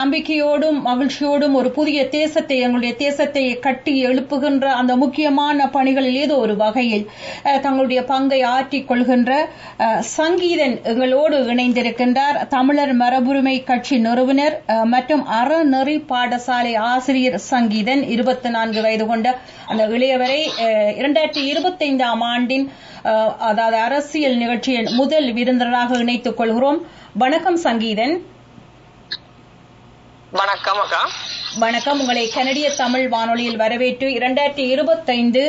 நம்பிக்கையோடும் மகிழ்ச்சியோடும் ஒரு புதிய தேசத்தை எங்களுடைய தேசத்தை கட்டி எழுப்புகின்ற அந்த முக்கியமான பணிகளில் ஏதோ ஒரு வகையில் தங்களுடைய பங்கை ஆற்றிக் கொள்கின்ற சங்கீதன் எங்களோடு இணைந்திருக்கின்றார் தமிழர் மரபுரிமை கட்சி நிறுவனர் மற்றும் அறநெறி பாடசாலை ஆசிரியர் சங்கீதன் இருபத்தி நான்கு வயது கொண்ட அந்த இளையவரை இரண்டாயிரத்தி இருபத்தைந்தாம் ஆண்டின் அதாவது அரசியல் நிகழ்ச்சியின் முதல் விருந்தினராக இணைத்துக் கொள்கிறோம். வணக்கம் சங்கீதன். வணக்கம் அக்கா. வணக்கம். உங்களை கனடிய தமிழ் வானொலியில் வரவேற்று இரண்டாயிரத்தி இருபத்தைந்து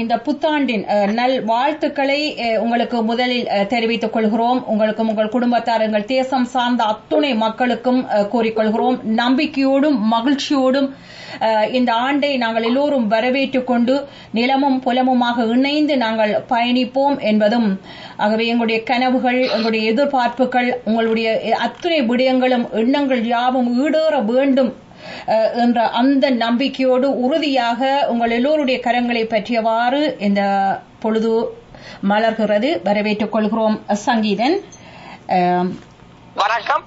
இந்த புத்தாண்டின் நல் வாழ்த்துக்களை உங்களுக்கு முதலில் தெரிவித்துக் கொள்கிறோம். உங்களுக்கும் உங்கள் குடும்பத்தார் எங்கள் தேசம் சார்ந்த அத்துணை மக்களுக்கும் கூறிக்கொள்கிறோம். நம்பிக்கையோடும் மகிழ்ச்சியோடும் இந்த ஆண்டை நாங்கள் எல்லோரும் வரவேற்றுக் கொண்டு நிலமும் புலமுமாக இணைந்து நாங்கள் பயணிப்போம் என்பதும் ஆகவே எங்களுடைய கனவுகள் எங்களுடைய எதிர்பார்ப்புகள் உங்களுடைய அத்துணை விடயங்களும் எண்ணங்கள் யாவும் ஈடேற வேண்டும் என்ற அந்த நம்பிக்கையோடு உறுதியாக உங்கள் எல்லோருடைய கரங்களை பற்றியவாறு இந்த பொழுது மலர்கிறது. வரவேற்றுக் கொள்கிறோம். சங்கீதன் வணக்கம்.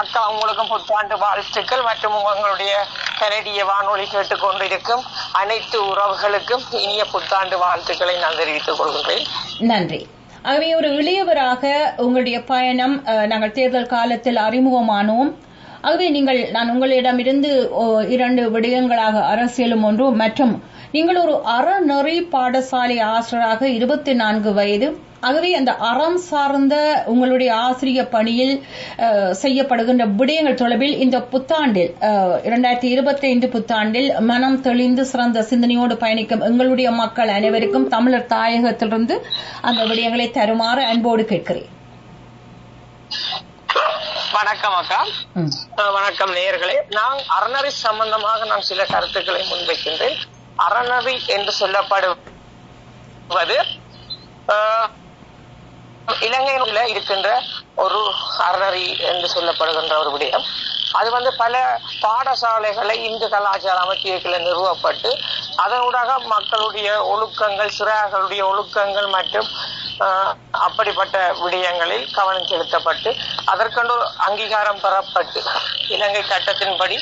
அக்கா உங்களுக்கும் புத்தாண்டு வாழ்த்துக்கள் மற்றும் உங்களுடைய கனடிய வானொலி கேட்டுக்கொண்டிருக்கும் அனைத்து உறவுகளுக்கும் இனிய புத்தாண்டு வாழ்த்துக்களை நான் தெரிவித்துக் கொள்கின்றேன். நன்றி. ஆகவே ஒரு இளையவராக உங்களுடைய பயணம் நாங்கள் தேர்தல் காலத்தில் அறிமுகமானோம். ஆகவே நீங்கள் நான் உங்களிடமிருந்து ஓ, இரண்டு விடயங்களாக அரசியலும் ஒன்று மற்றும் நீங்கள் ஒரு அறநெறி பாடசாலை ஆசிரியராக இருபத்தி நான்கு வயது. ஆகவே அந்த அறம் சார்ந்த உங்களுடைய ஆசிரிய பணியில் அஹ், செய்யப்படுகின்ற விடயங்கள் தொடர்பில் இந்த புத்தாண்டில் இரண்டாயிரத்தி இருபத்தி ஐந்து புத்தாண்டில் மனம் தெளிந்து சிறந்த சிந்தனையோடு பயணிக்கும் எங்களுடைய மக்கள் அனைவருக்கும் தமிழர் தாயகத்திலிருந்து அந்த விடயங்களை தருமாறு அன்போடு கேட்கிறேன். வணக்கம் அக்கா வணக்கம் நேயர்களே. நான் அறநெறி சம்பந்தமாக நான் சில கருத்துக்களை முன்வைக்கின்றேன். அறநெறி என்று சொல்லப்படுவது இலங்கையில இருக்கின்ற ஒரு அறநெறி என்று சொல்லப்படுகின்ற ஒரு விடயம். அது வந்து பல பாடசாலைகளை இந்து கலாச்சார அமைப்பியத்தில் நிறுவப்பட்டு அதனூடாக மக்களுடைய ஒழுக்கங்கள் சிறார்களுடைய ஒழுக்கங்கள் மற்றும் அப்படிப்பட்ட விடயங்களில் கவனம் செலுத்தப்பட்டு அதற்கென்று அங்கீகாரம் பெறப்பட்டு இலங்கை சட்டத்தின்படி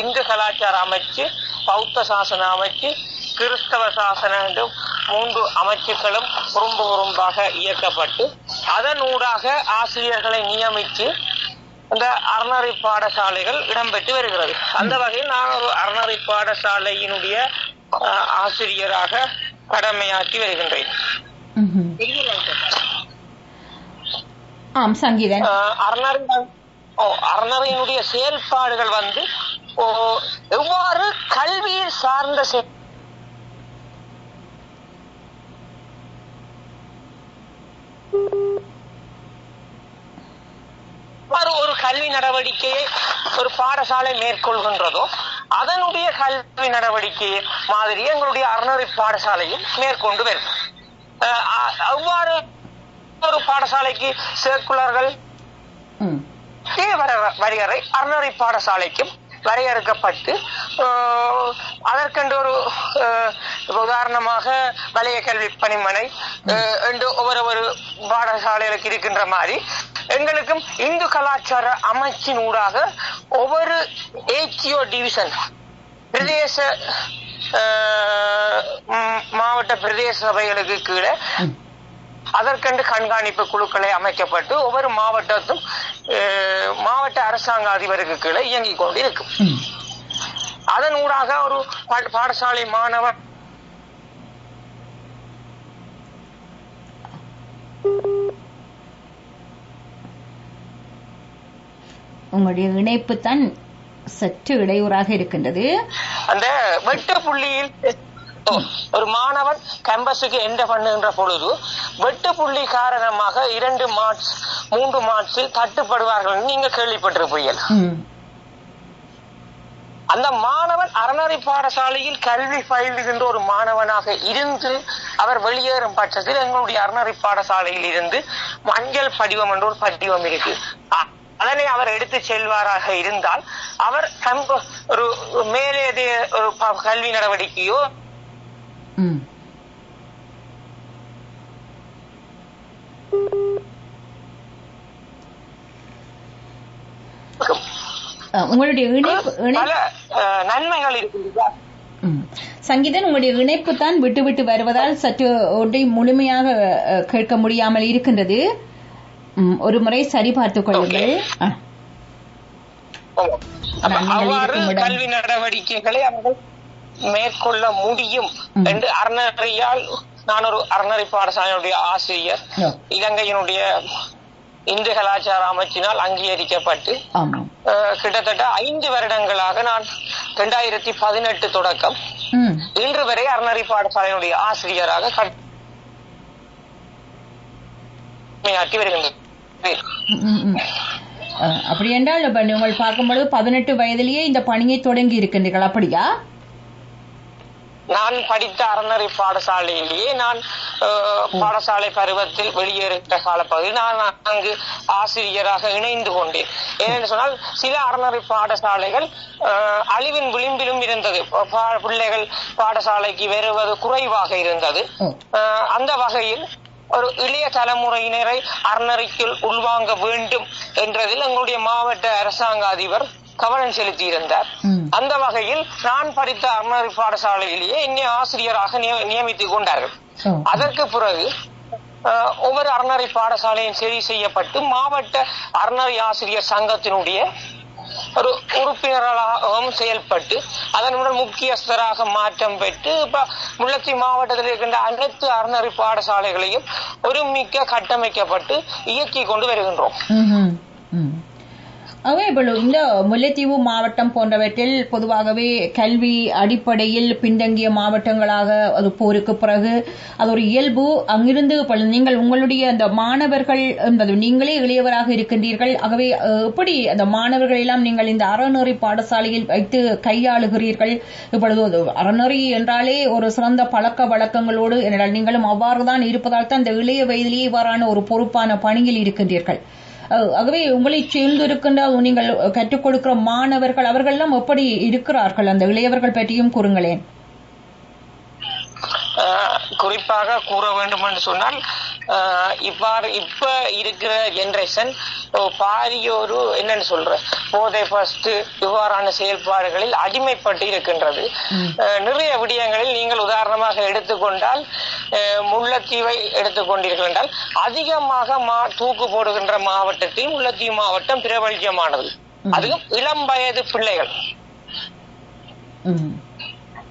இந்து கலாச்சார அமைச்சு பௌத்த சாசன அமைச்சு கிறிஸ்தவ சாசன என்றும் மூன்று அமைச்சுக்களும் குறும்பு குறும்பாக இயக்கப்பட்டு அதனூடாக ஆசிரியர்களை நியமித்து இந்த அறநறை பாடசாலைகள் இடம்பெற்று வருகிறது. அந்த வகையில் நான் ஒரு அறநறை பாடசாலையினுடைய ஆசிரியராக கடமையாற்றி வருகின்றேன். ஆம் சங்கீதன். ஆஹ், செயல்பாடுகள் வந்து எவ்வாறு கல்வி சார்ந்த ஒரு கல்வி நடவடிக்கையை ஒரு பாடசாலை மேற்கொள்கின்றதோ அதனுடைய கல்வி நடவடிக்கை மாதிரி எங்களுடைய அறநறை பாடசாலையும் மேற்கொண்டு வரும். அவ்வாறு ஒரு பாடசாலைக்கு சேர்க்குலர்கள் ம். வர- வரையறை அறநெறி பாடசாலைக்கும் வரையறுக்கப்பட்டு அதற்கென்று ஒரு உதாரணமாக வலய கல்வி பணிமனை என்று ஒவ்வொரு ஒரு பாடசாலைகளுக்கு இருக்கின்ற மாதிரி எங்களுக்கும் இந்து கலாச்சார அமைச்சின் ஊடாக ஒவ்வொரு ஏச்சியோ டிவிஷன் பிரதேச மாவட்ட பிரதேச சபைகளுக்கு கீழே. அதற்கென்று கண்காணிப்பு குழுக்களை அமைக்கப்பட்டு ஒவ்வொரு மாவட்டத்தும் மாவட்ட அரசாங்க அதிபருக்கு கீழே இயங்கிக் கொண்டு இருக்கும். அதன் ஊடாக ஒரு பாடசாலை மாணவர் உங்களுடைய இணைப்பு தான் சற்று இடையூறாக இருக்கின்றது அந்த வெட்டு புள்ளியில் ஓ, ஒரு மாணவன் கேம்பஸுக்கு என்ற பண்ணுகின்ற பொழுது வெட்டு புள்ளி காரணமாக இரண்டு மார்க்ஸ் மூன்று மார்க்ஸில் தட்டுப்படுவார்கள் நீங்க கேள்விப்பட்டிருப்பீர்கள். அந்த மாணவன் அறநெறி பாடசாலையில் கல்வி பயிலுகின்ற ஒரு மாணவனாக இருந்து அவர் வெளியேறும் பட்சத்தில் எங்களுடைய அறநெறி பாடசாலையில் இருந்து மஞ்சள் படிவம் என்ற ஒரு படிவம் இருக்கு அதனை அவர் எடுத்து செல்வாராக இருந்தால் அவர் ஒரு மேலேதிய ஒரு கல்வி நடவடிக்கையோ ம். அஹ், உங்களுடைய இணைப்பு நன்மைகள் இருக்கின்றதா. சங்கீதன் உங்களுடைய இணைப்பு தான் விட்டு விட்டு வருவதால் சற்று ஒன்றை முழுமையாக கேட்க முடியாமல் இருக்கின்றது ஒரு முறை சரி பார்த்துக் கொள்ளுங்கள். கல்வி நடவடிக்கைகளை அவர்கள் மேற்கொள்ள முடியும். என்று அறநறியால் நான் ஒரு அறநறி பாடசாலையுடைய ஆசிரியர் இலங்கையினுடைய இந்து கலாச்சார அமைச்சினால் அங்கீகரிக்கப்பட்டு கிட்டத்தட்ட ஐந்து வருடங்களாக நான் இரண்டாயிரத்தி பதினெட்டு தொடக்கம் இன்று வரை அறநறி பாடசாலையினுடைய ஆசிரியராக கடமையாற்றி வருகின்றேன். அப்படி என்றால் நீங்கள் பார்க்கும்பொழுது பதினெட்டு வயதிலேயே இந்த பணியை தொடங்கி இருக்கின்றீர்கள் அப்படியா? நான் படித்த அறநெறி பாடசாலையிலேயே நான் பாடசாலை பருவத்தில் வெளியேறிட்ட காலப்பகுதியில் நான் அங்கு ஆசிரியராக இணைந்து கொண்டேன். ஏனென்று சொன்னால் சில அறநெறி பாடசாலைகள் அழிவின் விளிம்பிலும் இருந்தது. பா- பிள்ளைகள் பாடசாலைக்கு வருவது குறைவாக இருந்தது. அந்த வகையில் ஒரு இளைய தலைமுறையினரை அறநறிக்குள் உள்வாங்க வேண்டும் என்றதில் எங்களுடைய மாவட்ட அரசாங்க அதிபர் கவனம் செலுத்தியிருந்தார். அந்த வகையில் நான் படித்த அறநறி பாடசாலையிலேயே என்னை ஆசிரியராக நிய- நியமித்துக் கொண்டார்கள். அதற்கு பிறகு ஒவ்வொரு அறநறி பாடசாலையும் சரி செய்யப்பட்டு மாவட்ட அறநறி ஆசிரியர் சங்கத்தினுடைய ஒரு உறுப்பினர்களாகவும் செயல்பட்டு அதனுடன் முக்கியஸ்தராக மாற்றம் பெற்று இப்ப முல்லத்தி மாவட்டத்தில் இருக்கின்ற அனைத்து அறநறி பாடசாலைகளையும் ஒருமிக்க கட்டமைக்கப்பட்டு இயக்கிக் கொண்டு வருகின்றோம். ம்ஹும். ம். இந்த முல்லைத்தீவு மாவட்டம் போன்றவற்றில் பொதுவாகவே கல்வி அடிப்படையில் பின்தங்கிய மாவட்டங்களாக அது போருக்கு பிறகு அது ஒரு இயல்பு அங்கிருந்து நீங்கள் உங்களுடைய அந்த மாணவர்கள் என்பது நீங்களே இளையவராக இருக்கின்றீர்கள் ஆகவே எப்படி அந்த மாணவர்கள் எல்லாம் நீங்கள் இந்த அறநெறி பாடசாலையில் வைத்து கையாளுகிறீர்கள் இப்பொழுது அறநெறி என்றாலே ஒரு சிறந்த பழக்க வழக்கங்களோடு என்றால் நீங்களும் அவ்வாறுதான் இருப்பதால் தான் இந்த இளைய வயதிலேயே இவ்வாறான ஒரு பொறுப்பான பணியில் இருக்கின்றீர்கள் ஆகவே உங்களை சேர்ந்திருக்கின்ற நீங்கள் கற்றுக் கொடுக்கிற மாணவர்கள் அவர்கள் எல்லாம் எப்படி இருக்கிறார்கள்? அந்த இளையவர்கள் பற்றியும் கூறுங்களேன். ஆஹ் குறிப்பாக கூற வேண்டும் என்று சொன்னால் இவ்வாறு இப்ப இருக்கிற ஜெனரேஷன் பாரிய ஒரு என்னன்னு சொல்ற போதை பஸ்ட் இவ்வாறான செயல்பாடுகளில் அடிமைப்பட்டு இருக்கின்றது. நிறைய விடயங்களில் நீங்கள் உதாரணமாக எடுத்துக்கொண்டால் முல்லைத்தீவை எடுத்துக்கொண்டீர்கள் என்றால் அதிகமாக மா தூக்கு போடுகின்ற மாவட்டத்தில் முல்லைத்தீவு மாவட்டம் பிரபல்யமானது. அதுவும் இளம் வயது பிள்ளைகள்.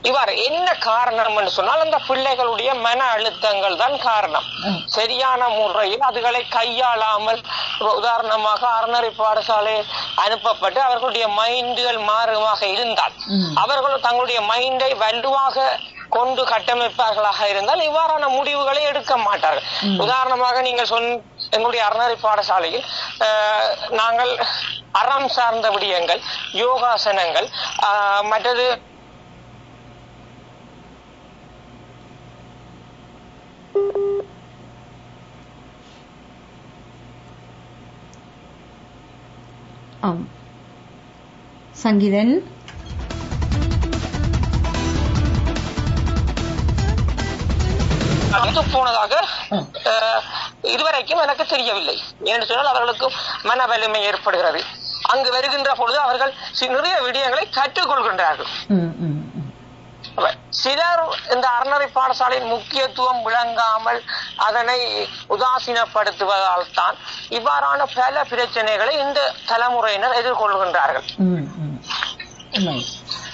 இவ்வாறு என்ன காரணம் என்று சொன்னால் அந்த பிள்ளைகளுடைய மன அழுத்தங்கள் தான் காரணம். சரியான முறையில் அதுகளை கையாளாமல் உதாரணமாக அறநறி பாடசாலை அனுப்பப்பட்டு அவர்களுடைய மைண்டுகள் மாறுமாக இருந்தால். அவர்கள் தங்களுடைய மைண்டை வலுவாக கொண்டு கட்டமைப்பார்களாக இருந்தால் இவ்வாறான முடிவுகளை எடுக்க மாட்டார்கள். உதாரணமாக நீங்கள் சொன்ன எங்களுடைய அறநறி பாடசாலையில் நாங்கள் அறம் சார்ந்த விடயங்கள் யோகாசனங்கள் மற்றது ஆம். சங்கீதன். அங்கு போனதாக இதுவரைக்கும் எனக்கு தெரியவில்லை. என்று சொன்னால் அவர்களுக்கு மன வலிமை ஏற்படுகிறது. அங்கு வருகின்ற பொழுது அவர்கள் நிறைய விடயங்களை கற்றுக்கொள்கின்றார்கள். சிலர் இந்த அறநறை பாடசாலையின் முக்கியத்துவம் விளங்காமல் அதனை உதாசீனப்படுத்துவதால் தான் இவ்வாறான பல பிரச்சனைகளை இந்த தலைமுறையினர் எதிர்கொள்கின்றார்கள். உண்மை.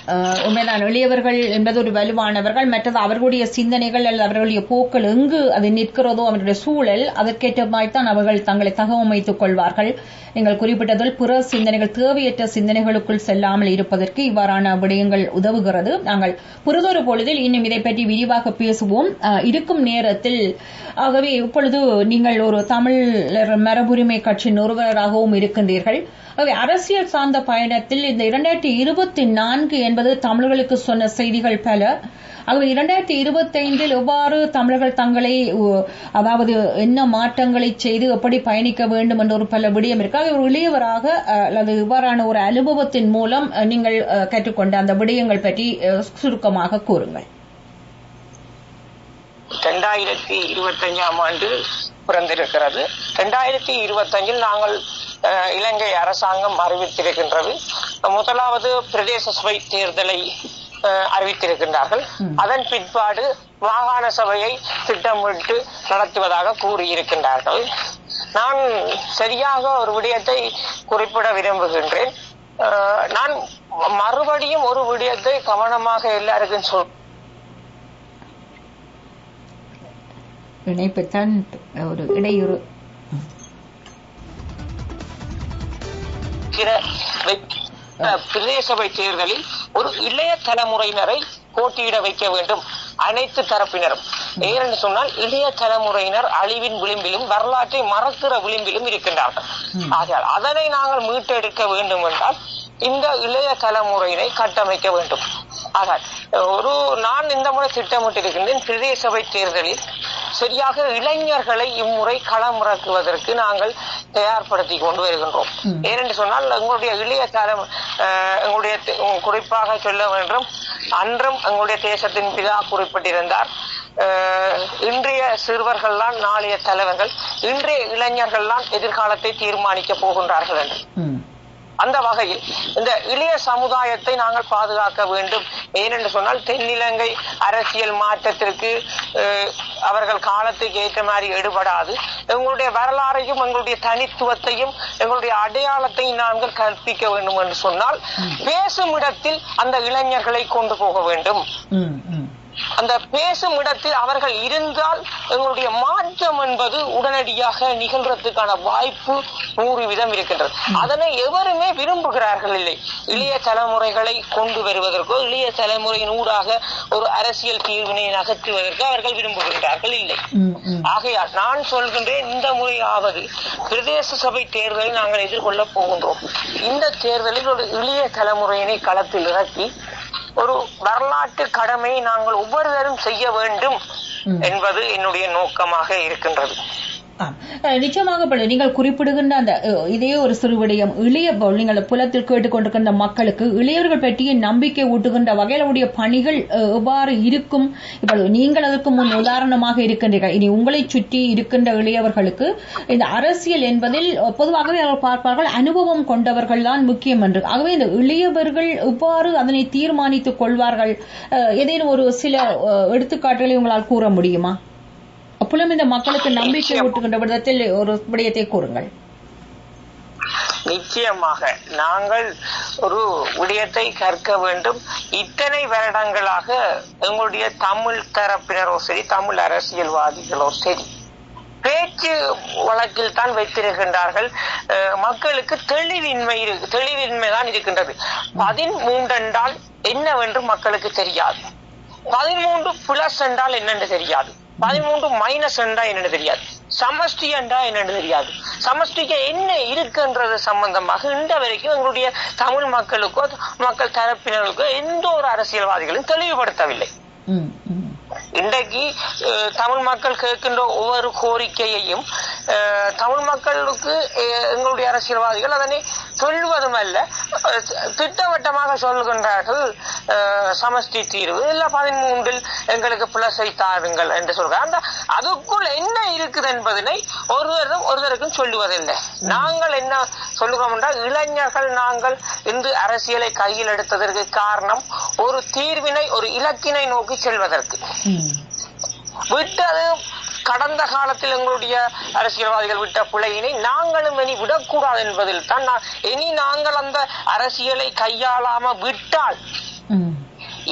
அஹ், உண்மைதான் எளியவர்கள் என்பது ஒரு வலுவானவர்கள். மற்றது அவர்களுடைய சிந்தனைகள் அல்லது அவர்களுடைய போக்கள் எங்கு அது நிற்கிறதோ அவருடைய சூழல் அதற்கேற்ற மாதிரி தான் அவர்கள் தங்களை தகவமைத்துக் கொள்வார்கள். நீங்கள் குறிப்பிட்டதில் பிற சிந்தனைகள் தேவையற்ற சிந்தனைகளுக்குள் செல்லாமல் இருப்பதற்கு இவ்வாறான விடயங்கள் உதவுகிறது. நாங்கள் புரிதொரு பொழுதில் இன்னும் இதை பற்றி விரிவாக பேசுவோம். இருக்கும் நேரத்தில் ஆகவே இப்பொழுது நீங்கள் ஒரு தமிழர் மரபுரிமை கட்சி நிறுவனராகவும் இருக்கின்றீர்கள். ஆகவே அரசியல் சார்ந்த பயணத்தில் இந்த இரண்டாயிரத்தி இருபத்தி நான்கு என்பது தமிழர்களுக்கு சொன்ன செய்திகள் பல. ஆகவே இரண்டாயிரத்தி இருபத்தி ஐந்தில் எவ்வாறு தமிழர்கள் தங்களை அதாவது என்ன மாற்றங்களை செய்து எப்படி பயணிக்க வேண்டும் என்ற ஒரு பல விடயம் இருக்கு. ஆகவே ஒரு இளையவராக அல்லது இவ்வாறான ஒரு அனுபவத்தின் மூலம் நீங்கள் கற்றுக்கொண்ட அந்த விடயங்கள் பற்றி சுருக்கமாக கூறுங்கள். ரெண்டாயிரத்தி இருபத்தஞ்சாம் ஆண்டு பிறந்திருக்கிறது. ரெண்டாயிரத்தி இருபத்தஞ்சில் நாங்கள் அஹ், இலங்கை அரசாங்கம் அறிவித்திருக்கின்றது. முதலாவது பிரதேச சபை தேர்தலை அறிவித்திருக்கின்றார்கள். அதன் பிற்பாடு மாகாண சபையை திட்டமிட்டு நடத்துவதாக கூறியிருக்கின்றார்கள். நான் சரியாக ஒரு விடயத்தை குறிப்பிட விரும்புகின்றேன். நான் மறுபடியும் ஒரு விடயத்தை கவனமாக எல்லாருக்கும் சொல் இணைப்புத்தான் ஒரு இடையூறு. பிரதேச சபை தேர்தலில் ஒரு இளைய தலைமுறையினரை போட்டியிட வைக்க வேண்டும் அனைத்து தரப்பினரும். ஏனென்று சொன்னால் இளைய தலைமுறையினர் அழிவின் விளிம்பிலும் வரலாற்றை மறக்கிற விளிம்பிலும் இருக்கின்றார்கள். ஆகையால் அதனை நாங்கள் மீட்டெடுக்க வேண்டும் என்றால் இந்த இளைய தலைமுறையினை கட்டமைக்க வேண்டும். ஆக ஒரு நான் இந்த முறை திட்டமிட்டிருக்கின்றேன் பிரதேச சபை தேர்தலில் சரியாக இளைஞர்களை இம்முறை களமிறக்குவதற்கு நாங்கள் தயார்படுத்தி கொண்டு வருகின்றோம். ஏனென்று சொன்னால் எங்களுடைய இளைய காலம் எங்களுடைய குறிப்பாக சொல்ல வேண்டும் அன்றும் எங்களுடைய தேசத்தின் பிதா குறிப்பிட்டிருந்தார் இன்றைய சிறுவர்கள் தான் நாளைய தலைவர்கள் இன்றைய இளைஞர்கள் தான் எதிர்காலத்தை தீர்மானிக்க போகின்றார்கள் என்று. அந்த வகையில் இந்த இளைய சமுதாயத்தை நாங்கள் பாதுகாக்க வேண்டும். ஏனென்று சொன்னால் தென்னிலங்கை அரசியல் மாற்றத்திற்கு அவர்கள் காலத்துக்கு ஏற்ற மாதிரி எடுபடாது. எங்களுடைய வரலாறையும் எங்களுடைய தனித்துவத்தையும் எங்களுடைய அடையாளத்தையும் நாங்கள் கற்பிக்க வேண்டும் என்று சொன்னால் பேசும் இடத்தில் அந்த இளைஞர்களை கொண்டு போக வேண்டும். அந்த பேசும் இடத்தில் அவர்கள் இருந்தால் எங்களுடைய மாற்றம் என்பது உடனடியாக நிகழ்றதுக்கான வாய்ப்பு நூறு வீதம் இருக்கின்றது. அதனை எவருமே விரும்புகிறார்கள் இல்லை. இளைய தலைமுறைகளை கொண்டு வருவதற்கோ இளைய தலைமுறையின் ஊடாக ஒரு அரசியல் தீர்வினை நகர்த்துவதற்கோ அவர்கள் விரும்புகின்றார்கள் இல்லை. ஆகையால் நான் சொல்கின்றேன் இந்த முறையாவது பிரதேச சபை தேர்தலை நாங்கள் எதிர்கொள்ள போகின்றோம். இந்த தேர்தலில் ஒரு இளைய தலைமுறையினை களத்தில் இறக்கி ஒரு வரலாற்று கடமையை நாங்கள் ஒவ்வொருவரும் செய்ய வேண்டும். என்பது என்னுடைய நோக்கமாக இருக்கின்றது நிச்சயமாக நீங்கள் குறிப்பிடுகின்ற அந்த அஹ், இதே ஒரு சிறு விடயம் இளைய நீங்கள் புலத்தில் கேட்டுக்கொண்டிருக்கின்ற மக்களுக்கு இளையவர்கள் பற்றிய நம்பிக்கை ஊட்டுகின்ற வகையில் உடைய பணிகள் எவ்வாறு இருக்கும்? இப்பொழுது நீங்கள் அதற்கு முன் உதாரணமாக இருக்கின்றீர்கள். இனி உங்களை சுற்றி இருக்கின்ற இளையவர்களுக்கு இந்த அரசியல் என்பதில் பொதுவாகவே அவர்கள் பார்ப்பார்கள் அனுபவம் கொண்டவர்கள் தான் முக்கியம் என்று. ஆகவே இந்த இளையவர்கள் எவ்வாறு அதனை தீர்மானித்துக் கொள்வார்கள்? அஹ், ஏதேனும் ஒரு சில அஹ், எடுத்துக்காட்டுகளை உங்களால் கூற முடியுமா? அப்பொழுதும் இந்த மக்களுக்கு நம்பிக்கை ஊட்டுகின்ற விதத்தில் ஒரு விடயத்தை கூறுங்கள். நிச்சயமாக. நாங்கள் ஒரு விடயத்தை கற்க வேண்டும். இத்தனை வருடங்களாக எங்களுடைய தமிழ் தரப்பினரோ சரி தமிழ் அரசியல்வாதிகளோ சரி பேச்சு வழக்கில் தான் வைத்திருக்கின்றார்கள். மக்களுக்கு தெளிவின்மை தெளிவின்மை தான் இருக்கின்றது. பதிமூன்று என்றால் என்னவென்று மக்களுக்கு தெரியாது. பதிமூன்று பிளஸ் என்றால் என்னன்னு தெரியாது. பதிமூன்று மைனஸ் என்றா என்னன்னு தெரியாது. சமஷ்டி என்றா என்னன்னு தெரியாது. சமஷ்டிக்கு என்ன இருக்குன்றது சம்பந்தமாக இந்த வரைக்கும் எங்களுடைய தமிழ் மக்களுக்கோ மக்கள் தரப்பினருக்கோ எந்த ஒரு அரசியல்வாதிகளும் தெளிவுபடுத்தவில்லை. இன்றைக்கு தமிழ் மக்கள் கேட்கின்ற ஒவ்வொரு கோரிக்கையையும் தமிழ் மக்களுக்கு எங்களுடைய அரசியல்வாதிகள் அதனை சொல்வதும் அல்ல திட்டவட்டமாக சொல்கின்றார்கள் சமஷ்டி தீர்வு. இல்ல பதிமூன்றில் எங்களுக்கு பிளஸை தாருங்கள் என்று சொல்கிறார். அந்த அதுக்குள் என்ன இருக்குது என்பதனை ஒருவரும் ஒருவருக்கும் சொல்லுவதில்லை. நாங்கள் என்ன சொல்லுகிறோம் என்றால் இளைஞர்கள் நாங்கள் இன்று அரசியலை கையில் எடுத்ததற்கு காரணம் ஒரு தீர்வினை ஒரு இலக்கினை நோக்கி செல்வதற்கு. விட்டது கடந்த காலத்தில் எங்களுடைய அரசியல்வாதிகள் விட்ட பிழையினை நாங்களும் இனி விடக்கூடாது என்பதில் தான் இனி நாங்கள் அந்த அரசியலை கையாளாம விட்டால்.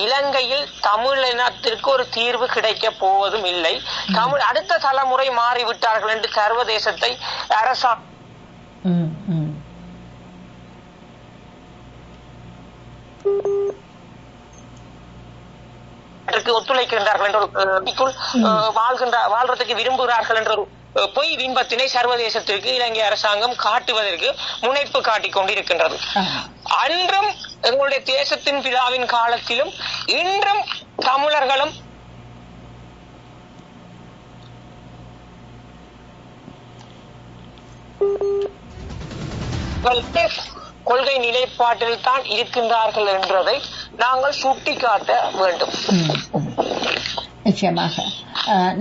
இலங்கையில் தமிழ் இனத்திற்கு ஒரு தீர்வு கிடைக்க போவதும் இல்லை தமிழ் அடுத்த தலைமுறை மாறிவிட்டார்கள் என்று சர்வதேசத்தை அரசா ம், ம். அதற்கு ஒத்துழைக்கின்றார்கள் என்ற ஒரு வாழ்கின்ற வாழ்றதுக்கு விரும்புகிறார்கள் என்ற ஒரு பொய் பிம்பத்தினை சர்வதேசத்திற்கு இலங்கை அரசாங்கம் காட்டுவதற்கு முனைப்பு காட்டிக் கொண்டிருக்கின்றது. அன்றும் எங்களுடைய தேசத்தின் பிதாவின் காலத்திலும் இன்றும் தமிழர்களும் அவர்களுடைய கொள்கை நிலைப்பாட்டில் தான் இருக்கின்றார்கள் என்றதை நாங்கள் சுட்டிக்காட்ட வேண்டும். நிச்சயமாக.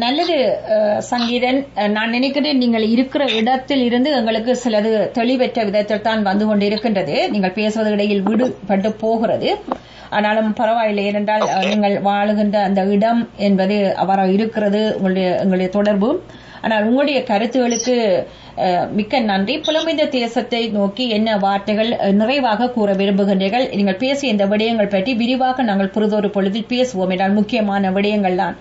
நல்லது சங்கீதன். நான் நினைக்கிறேன் நீங்கள் இருக்கிற இடத்தில் இருந்து எங்களுக்கு சிலது தெளிவற்ற விதத்தில் தான் வந்து கொண்டிருக்கின்றது. நீங்கள் பேசுவது இடையில் விடுபட்டு போகிறது. ஆனாலும் பரவாயில்லை ஏனென்றால் நீங்கள் வாழுகின்ற அந்த இடம் என்பது அவ்வாறு இருக்கிறது உங்களுடைய உங்களுடைய தொடர்பு. ஆனால் உங்களுடைய கருத்துகளுக்கு மிக்க நன்றி. புலமைந்த தேசத்தை நோக்கி என்ன வார்த்தைகள் நிறைவாக கூற விரும்புகின்றீர்கள்? நீங்கள் பேசிய இந்த விடயங்கள் பற்றி விரிவாக நாங்கள் புரிதொரு பொழுதில் பேசுவோம். என்றால் முக்கியமான விடயங்கள் தான்.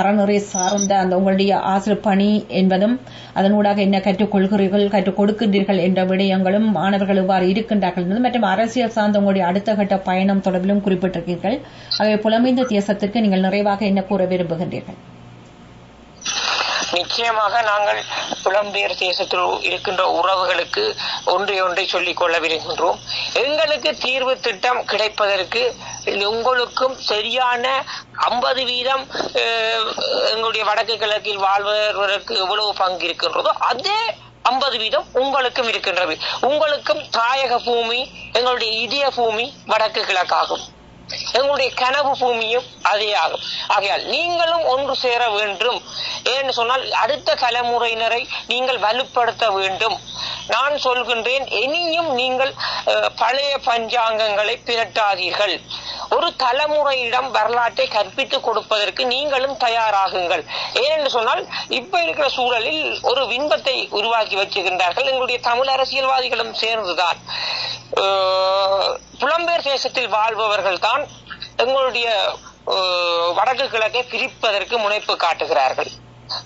அறநுறை சார்ந்த அந்த உங்களுடைய ஆசிரியர் பணி என்பதும் அதனூடாக என்ன கற்றுக்கொள்கிறீர்கள் கற்றுக் கொடுக்கின்றீர்கள் என்ற விடயங்களும் மாணவர்கள் இவ்வாறு இருக்கின்றார்கள் என்பதும் மற்றும் அரசியல் சார்ந்த உங்களுடைய அடுத்த கட்ட பயணம் தொடர்பிலும் குறிப்பிட்டிருக்கிறீர்கள். ஆகவே புலமைந்த தேசத்திற்கு நீங்கள் நிறைவாக என்ன கூற விரும்புகின்றீர்கள்? நிச்சயமாக நாங்கள் புலம்பெயர் தேசத்தில் இருக்கின்ற உறவுகளுக்கு ஒன்றை ஒன்றை சொல்லிக் கொள்ள விரும்புகின்றோம். எங்களுக்கு தீர்வு திட்டம் கிடைப்பதற்கு உங்களுக்கும் சரியான ஐம்பது வீதம் எங்களுடைய வடக்கு கிழக்கில் வாழ்வதற்கு எவ்வளவு பங்கு இருக்கின்றதோ அதே ஐம்பது வீதம் உங்களுக்கும் இருக்கின்றது. உங்களுக்கும் தாயக பூமி எங்களுடைய இதய பூமி வடக்கு கிழக்காகும். எங்களுடைய கனவு பூமியும் அதே ஆகும். ஆகையால் நீங்களும் ஒன்று சேர வேண்டும். ஏன்னு சொன்னால் அடுத்த தலைமுறையினரை நீங்கள் வலுப்படுத்த வேண்டும். நான் சொல்கின்றேன் இனியும் நீங்கள் பழைய பஞ்சாங்கங்களை பிரட்டாதீர்கள் ஒரு தலைமுறையிடம் வரலாற்றை கற்பித்துக் கொடுப்பதற்கு நீங்களும் தயாராகுங்கள். ஏனென்று சொன்னால் இப்ப இருக்கிற சூழலில் ஒரு விண்பத்தை உருவாக்கி வச்சுகின்றார்கள் எங்களுடைய தமிழ் அரசியல்வாதிகளும் சேர்ந்துதான். புலம்பெயர் தேசத்தில் வாழ்பவர்கள் தான் எங்களுடைய வடக்கு கிழக்கை பிரிப்பதற்கு முனைப்பு காட்டுகிறார்கள்.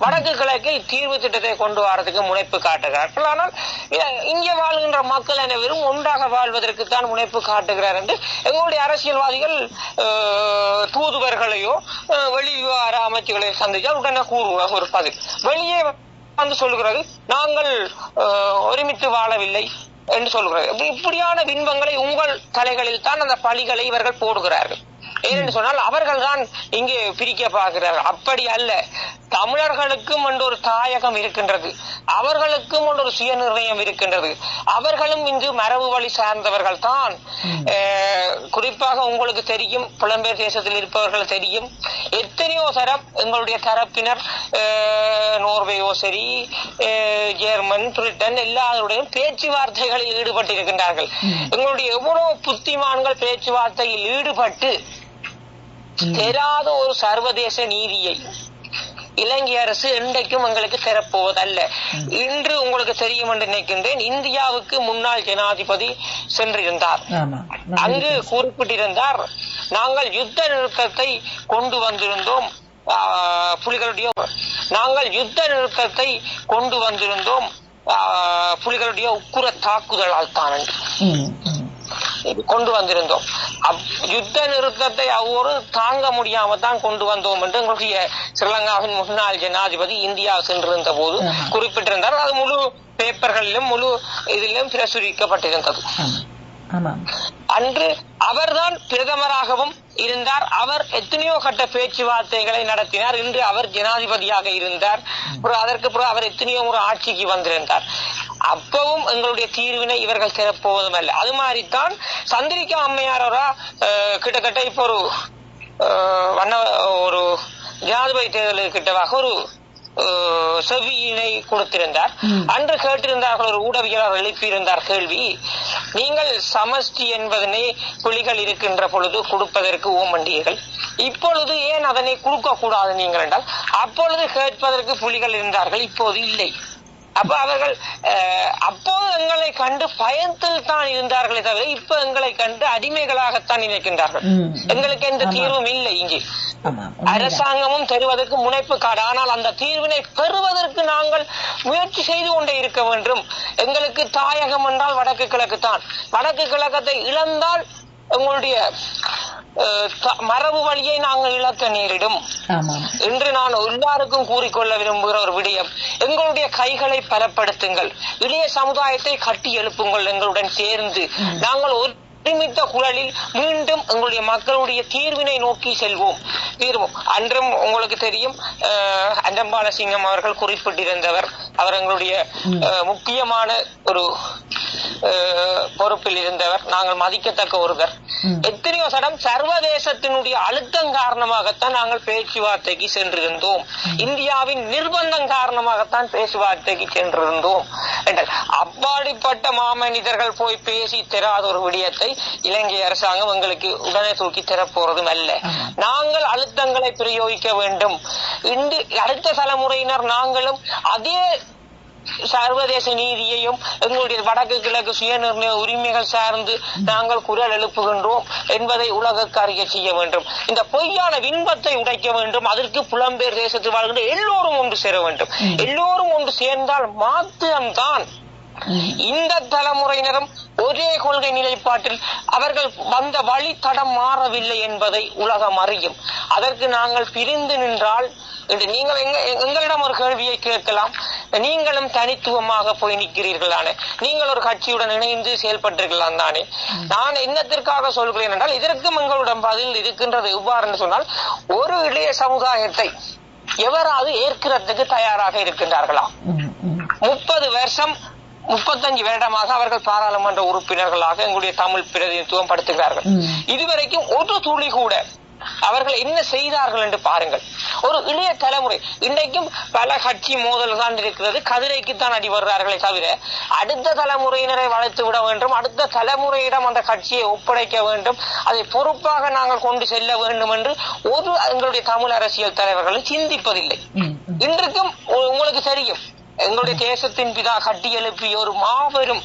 வடக்கு கிழக்கில் தீர்வு திட்டத்தை கொண்டு வரதுக்கு முனைப்பு காட்டுகிறார்கள். ஆனால் இங்கே வாழ்கின்ற மக்கள் அனைவரும் ஒன்றாக வாழ்வதற்கு தான் முனைப்பு காட்டுகிறார் என்று எங்களுடைய அரசியல்வாதிகள் தூதுவர்களையோ அஹ், வெளிவிவகார அமைச்சுகளை சந்தித்தால் உடனே கூறுவார் ஒரு பதில். வெளியே வந்து சொல்லுகிறது நாங்கள் ஒருமித்து வாழவில்லை. என்று சொல்லுகிறது இப்படி- இப்படியான பின்பங்களை உங்கள் தலைகளில் தான் அந்த பழிகளை இவர்கள் போடுகிறார்கள். ஏனென்று சொன்னால் அவர்கள் தான் இங்கே பிரிக்க பார்க்கிறார்கள் அப்படி அல்ல. தமிழர்களுக்கும் என்று ஒரு தாயகம் இருக்கின்றது. அவர்களுக்கும் ஒரு சுய நிர்ணயம் இருக்கின்றது. அவர்களும் இங்கு மரபு வழி சார்ந்தவர்கள் தான் குறிப்பாக உங்களுக்கு தெரியும். புலம்பெயர் தேசத்தில் இருப்பவர்கள் தெரியும். எத்தனையோ தரம் எங்களுடைய தரப்பினர் நோர்வேயோ சரி ஜெர்மன் பிரிட்டன் எல்லாருடையும் பேச்சுவார்த்தைகளில் ஈடுபட்டிருக்கின்றார்கள். எங்களுடைய எவ்வளவு புத்திமான்கள் பேச்சுவார்த்தையில் ஈடுபட்டு தெரியாத ஒரு சர்வதேச நீதியை இலங்கை அரசு இன்றைக்கும் எங்களுக்கு தரப்போவதல்ல இன்று உங்களுக்கு தெரியும் என்று நினைக்கின்றேன் இந்தியாவுக்கு முன்னாள் ஜனாதிபதி சென்றிருந்தார். அங்கு குறிப்பிட்டிருந்தார் நாங்கள் யுத்த நிறுத்தத்தை கொண்டு வந்திருந்தோம். புலிகளுடைய நாங்கள் யுத்த நிறுத்தத்தை கொண்டு வந்திருந்தோம். புலிகளுடைய உக்குர தாக்குதலால் தான். கொண்டு வந்திருந்தோம் யுத்த நிறுத்தத்தை அவ்வொரு தாங்க முடியாம தான் கொண்டு வந்தோம் என்று எங்களுடைய ஸ்ரீலங்காவின் முன்னாள் ஜனாதிபதி இந்தியா சென்றிருந்த போது. குறிப்பிட்டிருந்தார். அது முழு பேப்பர்களிலும் முழு இதிலும் பிரசுரிக்கப்பட்டிருந்தது. அன்று அவர்தான் பிரதமராகவும் இருந்தார். அவர் எத்தனையோ கட்ட பேச்சுவார்த்தைகளை நடத்தினார். இன்று அவர் ஜனாதிபதியாக இருந்தார். அதற்கு பிறகு அவர் எத்தனையோ முறை ஆட்சிக்கு வந்திருந்தார். அப்பவும் எங்களுடைய தீர்வினை இவர்கள் திறப்போவதும் அல்ல அது மாதிரிதான் சந்திரிகா அம்மையாரோரா அஹ், கிட்டத்தட்ட இப்போ ஒரு வண்ண ஒரு ஜனாதிபதி தேர்தலுக்கு கிட்டவாக ஒரு செவியினை கொடுத்திருந்தார். அன்று கேட்டிருந்தார்கள் ஒரு ஊடகவியலாளர் எழுப்பியிருந்தார் கேள்வி நீங்கள் சமஷ்டி என்பதனை புலிகள் இருக்கின்ற பொழுது கொடுப்பதற்கு ஓமண்டீர்கள் இப்பொழுது ஏன் அதனை கொடுக்க கூடாது நீங்கள் என்றால் அப்பொழுது கேட்பதற்கு புலிகள் இருந்தார்கள் இப்போது இல்லை அப்ப அவர்கள் அப்போது எங்களை கண்டு பயத்தில் தான் இருந்தார்களே தவிர இப்ப எங்களை கண்டு அடிமைகளாகத்தான் நினைக்கின்றார்கள். எங்களுக்கு எந்த. தீர்வும் இல்லை இங்கே. அரசாங்கமும் தருவதற்கு முனைப்பு காடு. ஆனால் அந்த தீர்வினை பெறுவதற்கு நாங்கள் முயற்சி செய்து கொண்டே இருக்க வேண்டும். எங்களுக்கு தாயகம் என்றால் வடக்கு கிழக்கு தான் வடக்கு கிழக்கத்தை இழந்தால் எங்களுடைய மரபு வழியை நாங்கள் இழக்க நேரிடும். இன்று நான் எல்லாருக்கும் கூறிக்கொள்ள விரும்புகிற ஒரு விடயம் எங்களுடைய கைகளை பலப்படுத்துங்கள். இளைய சமுதாயத்தை கட்டி எழுப்புங்கள் எங்களுடன் சேர்ந்து. நாங்கள் ஒருமித்த குரலில் மீண்டும் எங்களுடைய மக்களுடைய தீர்வினை நோக்கி செல்வோம். தீர்வோம் அன்றும் உங்களுக்கு தெரியும் அஹ், அண்டம்பாலசிங்கம் அவர்கள் குறிப்பிட்டிருந்தவர். அவர் எங்களுடைய முக்கியமான ஒரு பொறுப்பில் இருந்தவர். நாங்கள் மதிக்கத்தக்க ஒருவர். எத்தனையோ சடம் சர்வதேசத்தினுடைய அழுத்தம் காரணமாகத்தான் நாங்கள் பேச்சுவார்த்தைக்கு சென்றிருந்தோம். இந்தியாவின் நிர்பந்தம் காரணமாகத்தான் பேச்சுவார்த்தைக்கு சென்றிருந்தோம். என்றால் அப்பாடிப்பட்ட மாமனிதர்கள் போய் பேசி தராத ஒரு விடயத்தை இலங்கை அரசாங்கம் எங்களுக்கு உடனே தூக்கி தரப்போறதும் அல்ல. நாங்கள் அழுத்தங்களை பிரயோகிக்க வேண்டும். இன்று அடுத்த தலைமுறையினர் நாங்களும் அதே சர்வதேச நீதியையும் எங்களுடைய வடக்கு கிழக்கு சுயநிர்ணய உரிமைகள் சார்ந்து நாங்கள் குரல் எழுப்புகின்றோம் என்பதை உலகுக்கு அறிய செய்ய வேண்டும். இந்த பொய்யான விண்பத்தை உடைக்க வேண்டும். அதற்கு புலம்பெயர் தேசத்தில் வாழ்கின்ற எல்லோரும் ஒன்று சேர வேண்டும். எல்லோரும் ஒன்று சேர்ந்தால் மாத்திரம்தான். இந்த தலைமுறையினரும் ஒரே கொள்கை நிலைப்பாட்டில் அவர்கள் வந்த வழி தடம் மாறவில்லை என்பதை உலகம் அறியும். அதற்கு நாங்கள் பிரிந்து நின்றால் இன்று நீங்கள் எங்களிடம் ஒரு கேள்வியை கேட்கலாம். நீங்களும் தனித்துவமாக போய் நிற்கிறீர்களானே நீங்கள் ஒரு கட்சியுடன் இணைந்து செயல்பட்டிருக்கலாம் தானே? நான் என்னத்திற்காக சொல்கிறேன் என்றால் இதற்கும் எங்களிடம் பதில் இருக்கின்றது. எவ்வாறு சொன்னால் ஒரு இளைய சமுதாயத்தை எவராது ஏற்கிறதுக்கு தயாராக இருக்கின்றார்களா? முப்பது வருஷம் முப்பத்தஞ்சு வருடமாக அவர்கள் பாராளுமன்ற உறுப்பினர்களாக எங்களுடைய தமிழ் பிரதிநிதித்துவம் படுத்துகிறார்கள். இதுவரைக்கும் ஒரு துளி கூட அவர்கள் என்ன செய்தார்கள் என்று பாருங்கள். ஒரு இளைய தலைமுறை இன்றைக்கும் பல கட்சி மோதல் தான் இருக்கிறது. கதிரைக்கு தான் அடி வருகிறார்களே தவிர அடுத்த தலைமுறையினரை வளர்த்து விட வேண்டும் அடுத்த தலைமுறையிடம் அந்த கட்சியை ஒப்படைக்க வேண்டும் அதை பொறுப்பாக நாங்கள் கொண்டு செல்ல வேண்டும் என்று ஒரு எங்களுடைய தமிழ் அரசியல் தலைவர்களும் சிந்திப்பதில்லை. இன்றைக்கும் உங்களுக்கு தெரியும். எங்களுடைய தேசத்தின் பிதா கட்டி எழுப்பிய ஒரு மாபெரும்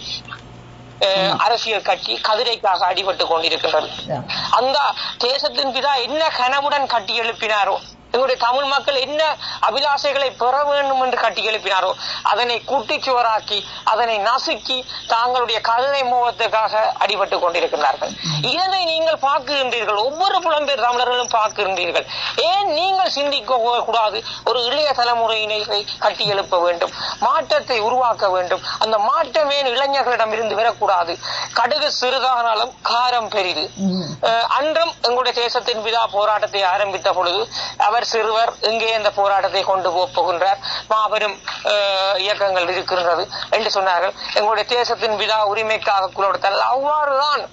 அரசியல் கட்சி கதிரைக்காக அடிபட்டு கொண்டிருக்கின்றது. அந்த தேசத்தின் பிதா என்ன கனவுடன் கட்டி எழுப்பினாரோ எங்களுடைய தமிழ் மக்கள் என்ன அபிலாஷைகளை பெற வேண்டும் என்று கட்டி எழுப்பினாரோ அதனை குட்டிச்சுவராக்கி அதனை நசுக்கி தாங்களுடைய கதிரை மோகத்துக்காக அடிபட்டு கொண்டிருக்கிறார்கள் இதனை நீங்கள் பார்க்கின்றீர்கள். ஒவ்வொரு புலம்பெயர் தமிழர்களும் பார்க்கின்றீர்கள். ஏன் நீங்கள் சிந்திக்க கூடாது ஒரு இளைய தலைமுறையினை கட்டி எழுப்ப வேண்டும். மாற்றத்தை உருவாக்க வேண்டும். அந்த மாற்றமே இளைஞர்களிடம் இருந்து வரக்கூடாது? கடுகு சிறிதானாலும் காரம் பெரிது. அன்றும் எங்களுடைய தேசத்தின் பிதா போராட்டத்தை ஆரம்பித்த பொழுது அவர் சிறுவர் எங்கே இந்த போராட்டத்தை கொண்டு போகின்றார்? மாபெரும் இயக்கங்கள் இருக்கின்றது என்று சொன்னார்கள். எங்களுடைய தேசத்தின் விழா உரிமைக்காக குரல் அவ்வாறுதான்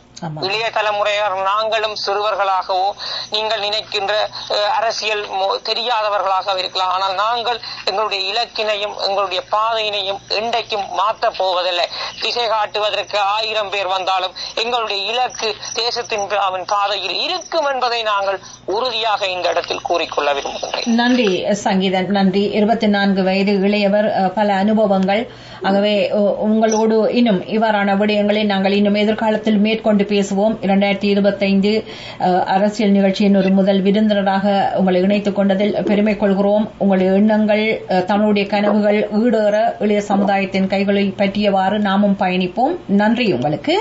இளைய தலைமுறையார் நாங்களும் சிறுவர்களாகவோ நீங்கள் நினைக்கின்ற அரசியல் தெரியாதவர்களாக இருக்கலாம். ஆனால் நாங்கள் எங்களுடைய இலக்கினையும் எங்களுடைய பாதையினையும் என்றைக்கும் மாற்றப் போவதில்லை. திசை காட்டுவதற்கு ஆயிரம் பேர் வந்தாலும் எங்களுடைய இலக்கு தேசத்தின் பிதாவின் பாதையில் இருக்கும் என்பதை நாங்கள் உறுதியாக இந்த இடத்தில் கூறிக்கொள்ள விரும்புகின்றேன். நன்றி சங்கீதன். நன்றி. இருபத்தி நான்கு வயது இளையவர் பல அனுபவங்கள் ஆகவே உங்களோடு இன்னும் இவ்வாறான விடயங்களை நாங்கள் இன்னும் எதிர்காலத்தில் மேற்கொண்டு பேசுவோம். இரண்டாயிரத்தி இருபத்தைந்து அரசியல் நிகழ்ச்சியின் ஒரு முதல் விருந்தினராக உங்களை இணைத்துக் கொண்டதில் பெருமை கொள்கிறோம். உங்களுடைய எண்ணங்கள் தன்னுடைய கனவுகள் ஈடேற இளைய சமுதாயத்தின் கைகளில் பற்றியவாறு நாமும் பயணிப்போம். நன்றி உங்களுக்கு.